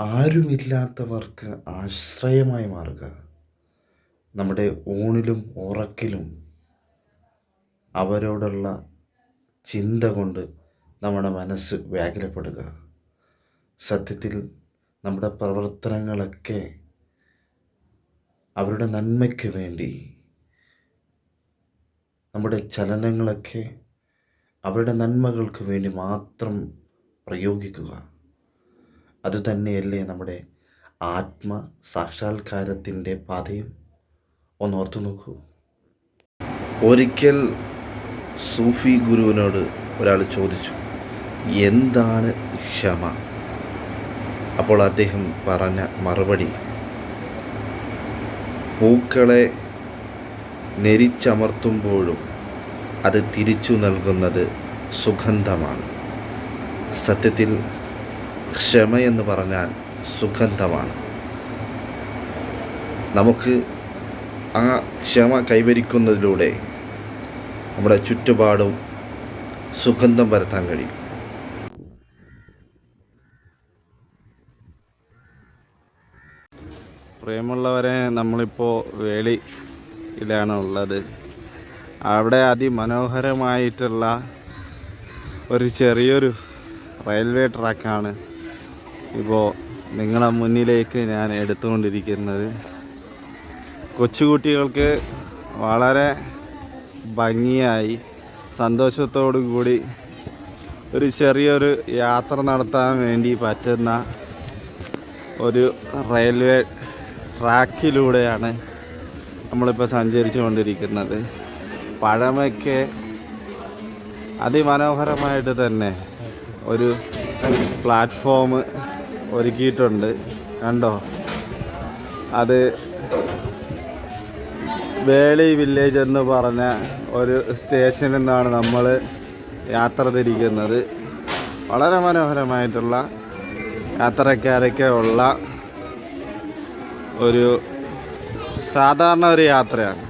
ആരുമില്ലാത്തവർക്ക് ആശ്രയമായി മാറുക. നമ്മുടെ ഊണിലും ഉറക്കിലും അവരോടുള്ള ചിന്ത കൊണ്ട് നമ്മുടെ മനസ്സ് വ്യാകുലപ്പെടുക. സത്യത്തിൽ നമ്മുടെ പ്രവർത്തനങ്ങളൊക്കെ അവരുടെ നന്മയ്ക്ക് വേണ്ടി നമ്മുടെ ചലനങ്ങളൊക്കെ അവരുടെ നന്മകൾക്ക് വേണ്ടി മാത്രം പ്രയോഗിക്കുക. അതുതന്നെയല്ലേ നമ്മുടെ ആത്മ സാക്ഷാത്കാരത്തിന്റെ പാതയും? ഒന്ന് ഓർത്തു നോക്കൂ. ഒരിക്കൽ സൂഫി ഗുരുവിനോട് ഒരാൾ ചോദിച്ചു എന്താണ് ക്ഷമ? അപ്പോൾ അദ്ദേഹം പറഞ്ഞ മറുപടി പൂക്കളെ നെരിച്ചമർത്തുമ്പോഴും അത് തിരിച്ചു നൽകുന്നത് സുഗന്ധമാണ്. സത്യത്തിൽ ക്ഷമയെന്ന് പറഞ്ഞാൽ സുഗന്ധമാണ്. നമുക്ക് ആ ക്ഷമ കൈവരിക്കുന്നതിലൂടെ നമ്മുടെ ചുറ്റുപാടും സുഗന്ധം വരുത്താൻ കഴിയും. പ്രിയമുള്ളവരെ നമ്മളിപ്പോൾ വേളിയിലാണ് ഉള്ളത്. അവിടെ അതിമനോഹരമായിട്ടുള്ള ഒരു ചെറിയൊരു റെയിൽവേ ട്രാക്കാണ്. ഇപ്പോൾ നിങ്ങളെ മുന്നിലേക്ക് ഞാൻ എടുത്തുകൊണ്ടിരിക്കുന്നത്. കൊച്ചുകുട്ടികൾക്ക് വളരെ ഭംഗിയായി സന്തോഷത്തോടു കൂടി ഒരു ചെറിയൊരു യാത്ര നടത്താൻ വേണ്ടി പറ്റുന്ന ഒരു റെയിൽവേ ട്രാക്കിലൂടെയാണ് നമ്മളിപ്പോൾ സഞ്ചരിച്ചു കൊണ്ടിരിക്കുന്നത് പഴമയ്ക്ക് അതിമനോഹരമായിട്ട് തന്നെ ഒരു പ്ലാറ്റ്ഫോം ഒരുക്കിയിട്ടുണ്ട്. കണ്ടോ? അത് വേളി വില്ലേജ് എന്ന് പറഞ്ഞ ഒരു സ്റ്റേഷനിൽ നിന്നാണ് നമ്മൾ യാത്ര തിരിക്കുന്നത്. വളരെ മനോഹരമായിട്ടുള്ള യാത്രക്കാരൊക്കെ ഉള്ള ഒരു സാധാരണ ഒരു യാത്രയാണ്.